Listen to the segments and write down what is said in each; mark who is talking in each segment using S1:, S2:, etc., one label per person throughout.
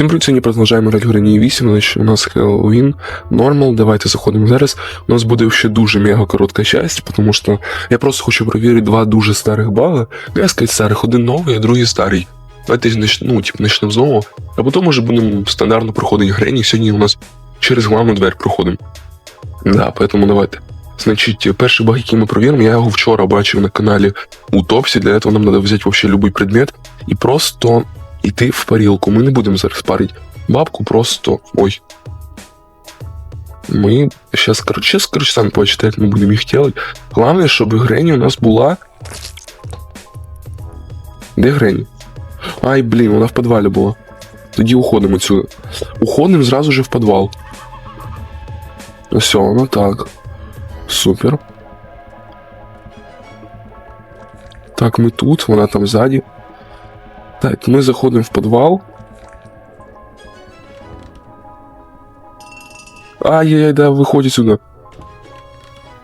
S1: Всім привіт, сьогодні продовжаємо грати в Грані 8, значить у нас Halloween, нормал, давайте заходимо зараз. У нас буде ще дуже мега коротка часть, тому що я просто хочу перевірити два дуже старих бага. Ну, я сказати старих, один новий, а другий старий. Давайте ну, типу, почнемо знову, а потім вже будемо стандартно проходити Грені. Сьогодні у нас через главну дверь проходимо. Да, поэтому давайте. Значить, перший баг, який ми провіримо, я його вчора бачив на каналі у Топсі. Для цього нам треба взяти вообще любой предмет і просто йти в парілку. Ми не будемо зараз парити бабку, просто. Ой. Ми зараз, короче, короче, самі почитайте, як ми будемо їх делать. Головне, щоб Грені у нас була. Де Грені? Ай, блін, вона в підвалі була. Тоді уходимо отсюда. Уходимо зразу же в підвал. Все, ну так. Супер. Так, ми тут, вона там ззаді. Так, ми заходимо в підвал. Ай-яй-яй, да, виходить сюди.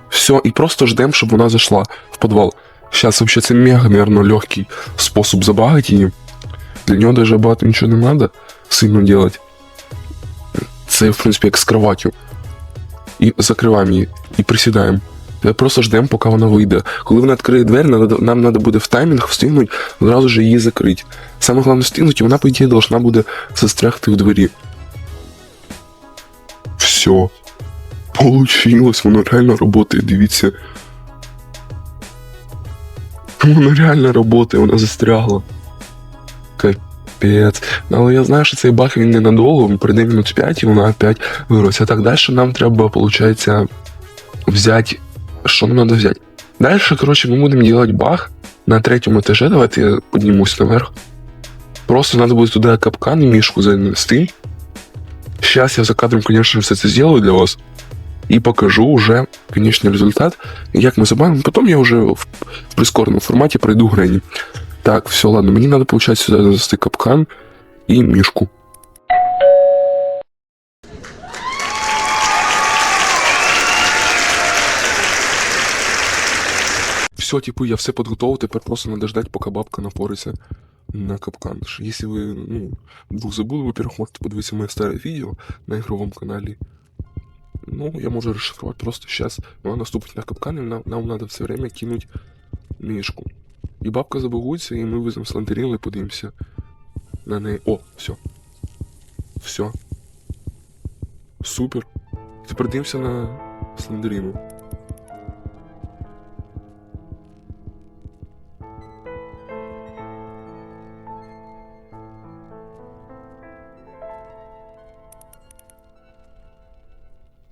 S1: Все, і просто ждем, щоб вона зайшла в підвал. Сейчас вообще це мега, наверное, легкий способ забагати її. Для нього даже багато нічого не надо сильно делать. Це, в принципі, як з кроватью. І закриваємо її, і присідаємо. Просто ждемо, поки вона вийде. Коли вона відкриє двері, нам треба буде в таймінг встигнути одразу ж її закрити. Саме головне встигнути, і вона, по ідеї, должна буде застрягти в двері. Все. Получилось, воно реально працює, дивіться. Воно реально працює, вона застрягла. Капець. Але я знаю, що цей баг він ненадовго, він пройде минут 5 і вона опять виросте. А так далі нам треба, виходить, взяти. Що нам треба взяти? Далі, коротше, ми будемо робити баг на третьому етажі. Давайте я піднімусь наверх. Просто треба буде туди капкан і мішку занести. Сейчас я за кадром, конечно, все це сделаю для вас. І покажу уже конечный результат, як ми забавимо. Потім я вже в, в прискореному форматі пройду грені. Так, все, ладно, мені треба, получать сюди занести капкан і мішку. Все, типу, я все підготував, тепер просто надо ждать, поки бабка напориться на капкан. Якщо ви ну, вдруг забули, во-первых, можете подивитися моє старе відео на ігровому каналі. Ну, я можу розшифрувати просто зараз. Вона наступить на капкан, і нам, нам треба все время кинуть мішку. І бабка забагується, і ми візьмемо слендерін і подивимося на неї. О, все. Все. Супер. Тепер дивимося на слендеріну.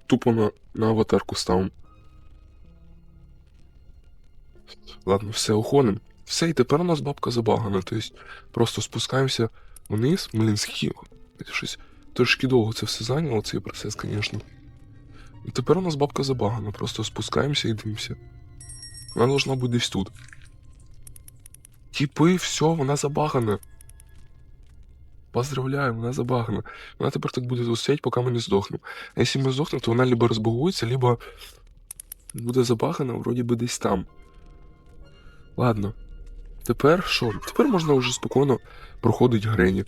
S1: Тупо на, на аватарку ставимо. Ладно, все, уходимо. Все, і тепер у нас бабка забагана. Тобто просто спускаємося вниз. Блін, скільки. Щось трошки довго це все зайняло, цей процес, звісно. І тепер у нас бабка забагана. Просто спускаємося і дивимося. Вона должна бути десь тут. Типи, все, вона забагана. Поздравляю, вона забагана. Вона тепер так буде тут поки ми не здохнемо. А якщо ми здохнемо, то вона либо розбагується, либо буде забагана, вроді би десь там. Ладно. Тепер що? Тепер можна вже спокійно проходити грені.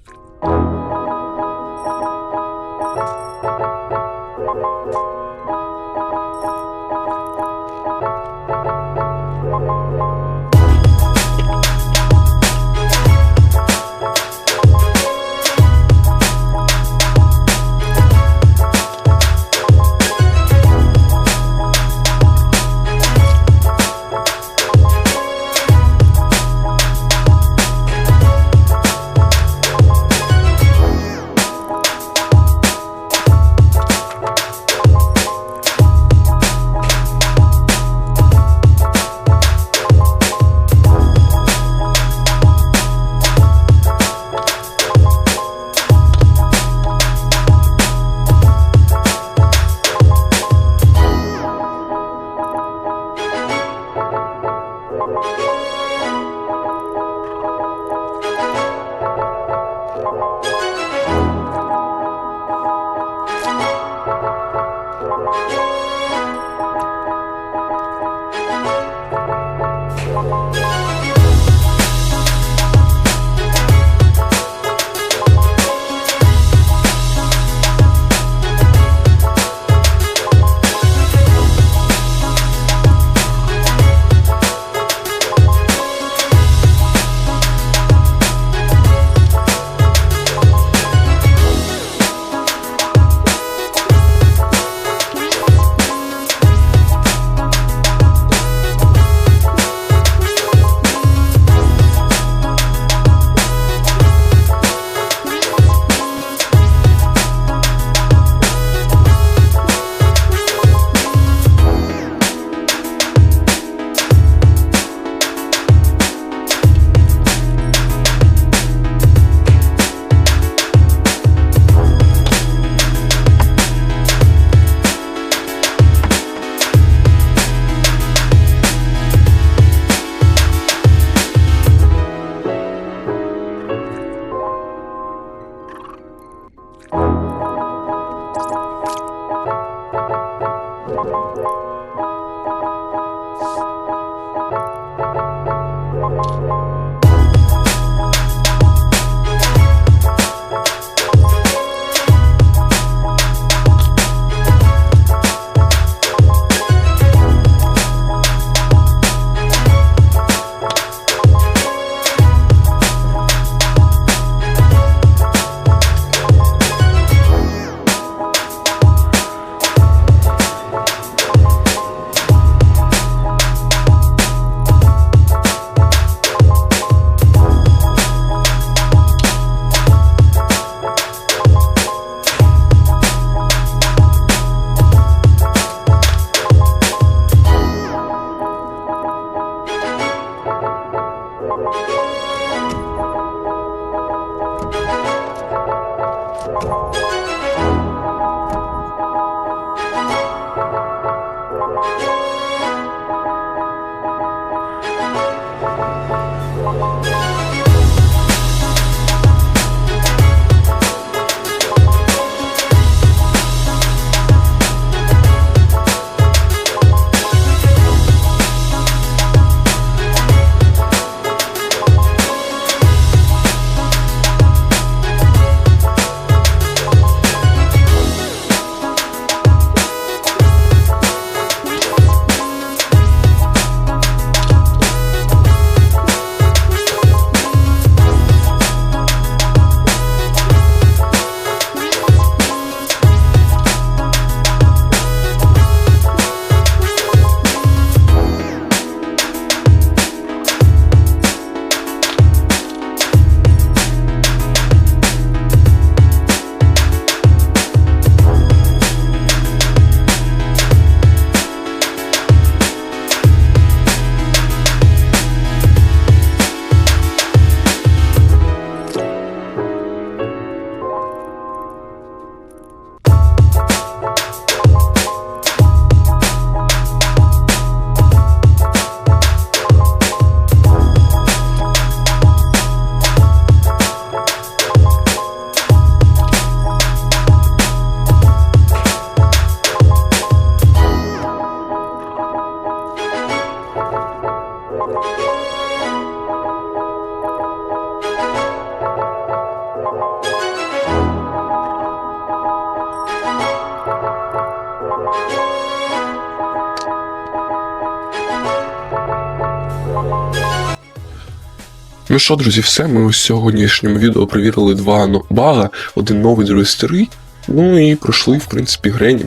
S1: Ну що, друзі, все. Ми у сьогоднішньому відео перевірили два бага, один новий, другий старий. Ну і пройшли, в принципі, грені.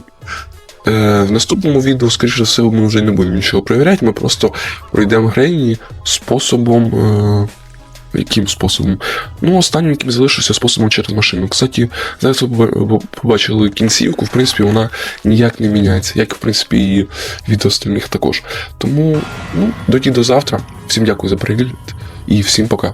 S1: Е, в наступному відео, скоріше за все, ми вже не будемо нічого перевіряти, ми просто пройдемо грені способом. Е, яким способом? Ну, останнім, яким залишився способом через машину. Кстати, зараз ви побачили кінцівку, в принципі, вона ніяк не міняється, як, в принципі, і від остальних також. Тому, ну, доді до завтра. Всім дякую за перегляд і всім пока.